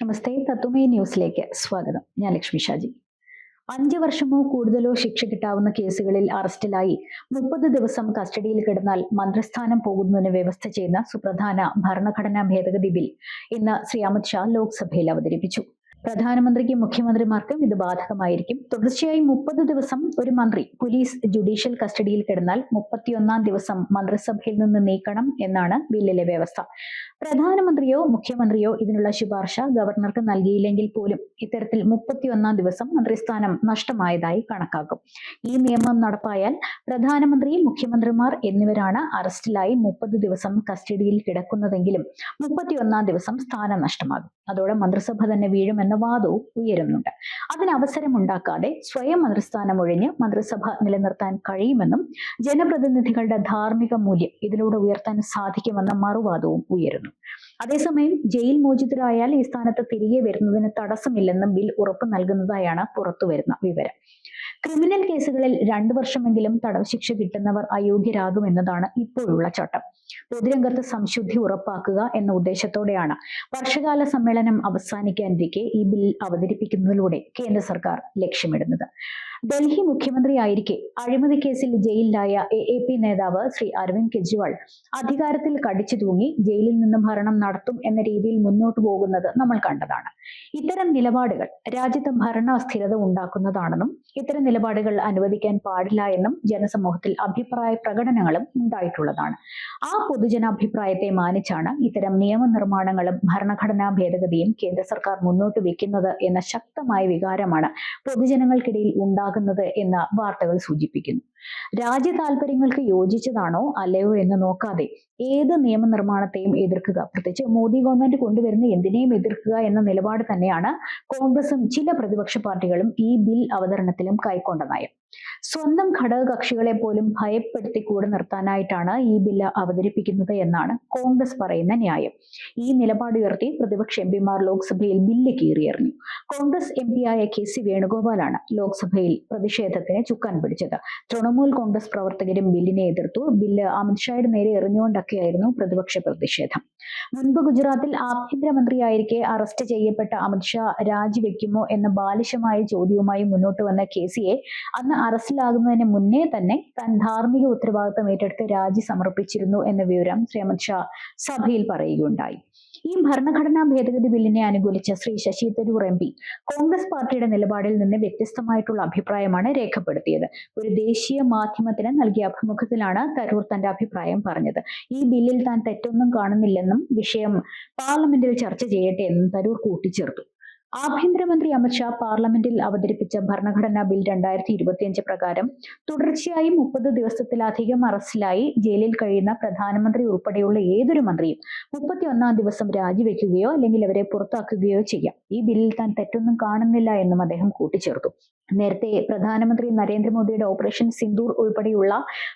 നമസ്തേ തത്വമേ ന്യൂസിലേക്ക് സ്വാഗതം. ഞാൻ ലക്ഷ്മി ഷാജി. അഞ്ചു വർഷമോ കൂടുതലോ ശിക്ഷ കിട്ടാവുന്ന കേസുകളിൽ അറസ്റ്റിലായി മുപ്പത് ദിവസം കസ്റ്റഡിയിൽ കിടന്നാൽ മന്ത്രിസ്ഥാനം പോകുന്നതിന് വ്യവസ്ഥ ചെയ്യുന്ന സുപ്രധാന ഭരണഘടനാ ഭേദഗതി ബിൽ ഇന്ന് ശ്രീ അമിത് ഷാ ലോക്സഭയിൽ അവതരിപ്പിച്ചു. പ്രധാനമന്ത്രിക്കും മുഖ്യമന്ത്രിമാർക്കും ഇത് ബാധകമായിരിക്കും. തുടർച്ചയായി മുപ്പത് ദിവസം ഒരു മന്ത്രി പോലീസ് ജുഡീഷ്യൽ കസ്റ്റഡിയിൽ കിടന്നാൽ മുപ്പത്തിയൊന്നാം ദിവസം മന്ത്രിസഭയിൽ നിന്ന് നീക്കണം എന്നാണ് ബില്ലിലെ വ്യവസ്ഥ. പ്രധാനമന്ത്രിയോ മുഖ്യമന്ത്രിയോ ഇതിനുള്ള ശുപാർശ ഗവർണർക്ക് നൽകിയില്ലെങ്കിൽ പോലും ഇത്തരത്തിൽ മുപ്പത്തിയൊന്നാം ദിവസം മന്ത്രിസ്ഥാനം നഷ്ടമായതായി കണക്കാക്കും. ഈ നിയമം നടപ്പായാൽ പ്രധാനമന്ത്രി മുഖ്യമന്ത്രിമാർ എന്നിവരാണ് അറസ്റ്റിലായി മുപ്പത് ദിവസം കസ്റ്റഡിയിൽ കിടക്കുന്നതെങ്കിലും മുപ്പത്തിയൊന്നാം ദിവസം സ്ഥാനം നഷ്ടമാകും. അതോടെ മന്ത്രിസഭ തന്നെ വീഴുമെന്ന വാദവും ഉയരുന്നുണ്ട്. അതിന് അവസരമുണ്ടാക്കാതെ സ്വയം മന്ത്രിസ്ഥാനം ഒഴിഞ്ഞ് മന്ത്രിസഭ നിലനിർത്താൻ കഴിയുമെന്നും ജനപ്രതിനിധികളുടെ ധാർമ്മിക മൂല്യം ഇതിലൂടെ ഉയർത്താൻ സാധിക്കുമെന്ന മറുവാദവും ഉയരുന്നു. അതേസമയം ജയിൽ മോചിതരായാൽ ഈ സ്ഥാനത്ത് തിരികെ വരുന്നതിന് തടസ്സമില്ലെന്ന് ബിൽ ഉറപ്പു നൽകുന്നതായാണ് പുറത്തുവരുന്ന വിവരം. ക്രിമിനൽ കേസുകളിൽ രണ്ടു വർഷമെങ്കിലും തടവ് ശിക്ഷ കിട്ടുന്നവർ അയോഗ്യരാകുമെന്നതാണ് ഇപ്പോഴുള്ള ചട്ടം. പൊതുരംഗത്ത് സംശുദ്ധി ഉറപ്പാക്കുക എന്ന ഉദ്ദേശത്തോടെയാണ് വർഷകാല സമ്മേളനം അവസാനിക്കാനിരിക്കെ ഈ ബിൽ അവതരിപ്പിക്കുന്നതിലൂടെ കേന്ദ്ര സർക്കാർ ലക്ഷ്യമിടുന്നത്. ഡൽഹി മുഖ്യമന്ത്രിയായിരിക്കെ അഴിമതി കേസിൽ ജയിലിലായ എ എ പി നേതാവ് ശ്രീ അരവിന്ദ് കെജ്രിവാൾ. അധികാരത്തിൽ കടിച്ചു തൂങ്ങി ജയിലിൽ നിന്ന് ഭരണം നടത്തും എന്ന രീതിയിൽ മുന്നോട്ടു പോകുന്നത് നമ്മൾ കണ്ടതാണ്. ഇത്തരം നിലപാടുകൾ രാജ്യത്ത് ഭരണ അസ്ഥിരത ഉണ്ടാക്കുന്നതാണെന്നും ഇത്തരം നിലപാടുകൾ അനുവദിക്കാൻ പാടില്ല എന്നും ജനസമൂഹത്തിൽ അഭിപ്രായ പ്രകടനങ്ങളും ഉണ്ടായിട്ടുള്ളതാണ്. ആ പൊതുജനാഭിപ്രായത്തെ മാനിച്ചാണ് ഇത്തരം നിയമനിർമ്മാണങ്ങളും ഭരണഘടനാ ഭേദഗതിയും കേന്ദ്ര സർക്കാർ മുന്നോട്ട് വെക്കുന്നത് എന്ന ശക്തമായ വികാരമാണ് പൊതുജനങ്ങൾക്കിടയിൽ ഉണ്ടാകുന്നത് എന്ന വാർത്തകൾ സൂചിപ്പിക്കുന്നു. രാജ്യ താല്പര്യങ്ങൾക്ക് യോജിച്ചതാണോ അല്ലയോ എന്ന് നോക്കാതെ ഏത് നിയമനിർമ്മാണത്തെയും എതിർക്കുക. പ്രത്യേകിച്ച് മോദി ഗവൺമെന്റ് കൊണ്ടുവരുന്ന എന്തിനേയും എതിർക്കുക എന്ന നിലപാട് തന്നെയാണ് കോൺഗ്രസും ചില പ്രതിപക്ഷ പാർട്ടികളും ഈ ബിൽ അവതരണത്തിലും കൈക്കൊണ്ട നയം. സ്വന്തം ഘടകകക്ഷികളെ പോലും ഭയപ്പെടുത്തി കൂടെ നിർത്താനായിട്ടാണ് ഈ ബില്ല് അവതരിപ്പിക്കുന്നത് എന്നാണ് കോൺഗ്രസ് പറയുന്ന ന്യായം. ഈ നിലപാട് ഉയർത്തി പ്രതിപക്ഷ എം പിമാർ ലോക്സഭയിൽ ബില്ല് കീറിയെറിഞ്ഞു. കോൺഗ്രസ് എം പിയായ കെ സി വേണുഗോപാലാണ് ലോക്സഭയിൽ പ്രതിഷേധത്തിന് ചുക്കാൻ പിടിച്ചത്. തൃണമൂൽ കോൺഗ്രസ് പ്രവർത്തകരും ബില്ലിനെ എതിർത്തു. ബില്ല് അമിത്ഷായുടെ നേരെ എറിഞ്ഞുകൊണ്ടൊക്കെയായിരുന്നു പ്രതിപക്ഷ പ്രതിഷേധം. മുൻപ് ഗുജറാത്തിൽ ആഭ്യന്തരമന്ത്രിയായിരിക്കെ അറസ്റ്റ് ചെയ്യപ്പെട്ട അമിത്ഷാ രാജിവെക്കുമോ എന്ന ബാലിശമായ ചോദ്യവുമായി മുന്നോട്ട് വന്ന കെ സിയെ അന്ന് അറസ്റ്റിലാകുന്നതിന് മുന്നേ തന്നെ താൻ ധാർമ്മിക ഉത്തരവാദിത്തം ഏറ്റെടുത്ത് രാജി സമർപ്പിച്ചിരുന്നു എന്ന വിവരം ശ്രീ അമിത്ഷാ സഭയിൽ പറയുകയുണ്ടായി. ഈ ഭരണഘടനാ ഭേദഗതി ബില്ലിനെ അനുകൂലിച്ച Shri Shashi Tharoor M P Congress party നിലപാടിൽ നിന്ന് വ്യത്യസ്തമായിട്ടുള്ള അഭിപ്രായമാണ് രേഖപ്പെടുത്തിയത്. ഒരു ദേശീയ മാധ്യമത്തിന് നൽകിയ അഭിമുഖത്തിലാണ് തരൂർ തന്റെ അഭിപ്രായം പറഞ്ഞത്. ഈ ബില്ലിൽ താൻ തെറ്റൊന്നും കാണുന്നില്ലെന്നും വിഷയം പാർലമെന്റിൽ ചർച്ച ചെയ്യട്ടെ എന്നും തരൂർ കൂട്ടിച്ചേർത്തു. ആഭ്യന്തരമന്ത്രി അമിത്ഷാ പാർലമെന്റിൽ അവതരിപ്പിച്ച ഭരണഘടനാ ബിൽ രണ്ടായിരത്തി ഇരുപത്തിയഞ്ച് പ്രകാരം തുടർച്ചയായി മുപ്പത് ദിവസത്തിലധികം അറസ്റ്റിലായി ജയിലിൽ കഴിയുന്ന പ്രധാനമന്ത്രി ഉൾപ്പെടെയുള്ള ഏതൊരു മന്ത്രിയും മുപ്പത്തിയൊന്നാം ദിവസം രാജിവെക്കുകയോ അല്ലെങ്കിൽ അവരെ പുറത്താക്കുകയോ ചെയ്യാം. ഈ ബില്ലിൽ താൻ തെറ്റൊന്നും കാണുന്നില്ല എന്നും അദ്ദേഹം കൂട്ടിച്ചേർത്തു. നേരത്തെ പ്രധാനമന്ത്രി നരേന്ദ്രമോദിയുടെ ഓപ്പറേഷൻ സിന്ദൂർ ഉൾപ്പെടെയുള്ള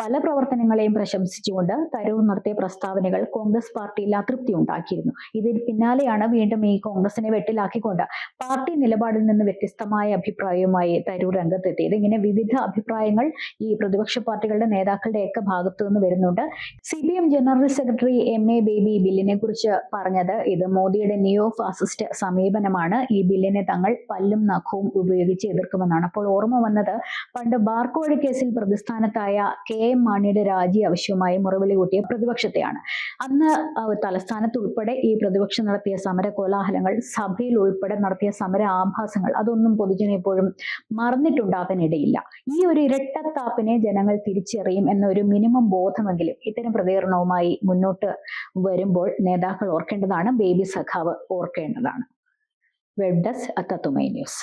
പല പ്രവർത്തനങ്ങളെയും പ്രശംസിച്ചുകൊണ്ട് തരൂർ നടത്തിയ പ്രസ്താവനകൾ കോൺഗ്രസ് പാർട്ടിയിൽ അതൃപ്തി ഉണ്ടാക്കിയിരുന്നു. ഇതിന് പിന്നാലെയാണ് വീണ്ടും ഈ കോൺഗ്രസിനെ വെട്ടിലാക്കിക്കൊണ്ട് പാർട്ടി നിലപാടിൽ നിന്ന് വ്യത്യസ്തമായ അഭിപ്രായവുമായി തരൂർ രംഗത്തെത്തിയത് ഇങ്ങനെ വിവിധ അഭിപ്രായങ്ങൾ ഈ പ്രതിപക്ഷ പാർട്ടികളുടെ നേതാക്കളുടെ ഒക്കെ ഭാഗത്തു നിന്ന് വരുന്നുണ്ട്. C P M general secretary M A Baby ബില്ലിനെ കുറിച്ച് പറഞ്ഞത് ഇത് മോദിയുടെ നിയോ ഫാസിസ്റ്റ് സമീപനമാണ്. ഈ ബില്ലിനെ തങ്ങൾ പല്ലും നഖവും ഉപയോഗിച്ച് എതിർക്കുമെന്നാണ്. അപ്പോൾ ഓർമ്മ വന്നത് പണ്ട് ബാർക്കോഴ കേസിൽ പ്രതിസ്ഥാനത്തായ കെ എം മാണിയുടെ രാജി ആവശ്യവുമായി മുറവിളി കൂട്ടിയ പ്രതിപക്ഷത്തെയാണ്. അന്ന് തലസ്ഥാനത്ത് ഉൾപ്പെടെ ഈ പ്രതിപക്ഷം നടത്തിയ സമര കോലാഹലങ്ങൾ സഭയിൽ ഉൾപ്പെടെ നടത്തിയ സമര ആഭാസങ്ങൾ അതൊന്നും പൊതുജനം ഇപ്പോഴും മറന്നിട്ടുണ്ടാകാനിടയില്ല. ഈ ഒരു ഇരട്ടത്താപ്പിനെ ജനങ്ങൾ തിരിച്ചറിയും എന്നൊരു മിനിമം ബോധമെങ്കിലും ഇത്തരം പ്രതികരണവുമായി മുന്നോട്ട് വരുമ്പോൾ നേതാക്കൾ ഓർക്കേണ്ടതാണ് ബേബി സഖാവ് ഓർക്കേണ്ടതാണ്. വെബ് ഡെസ്ക് അത്തത്തുമൈ ന്യൂസ്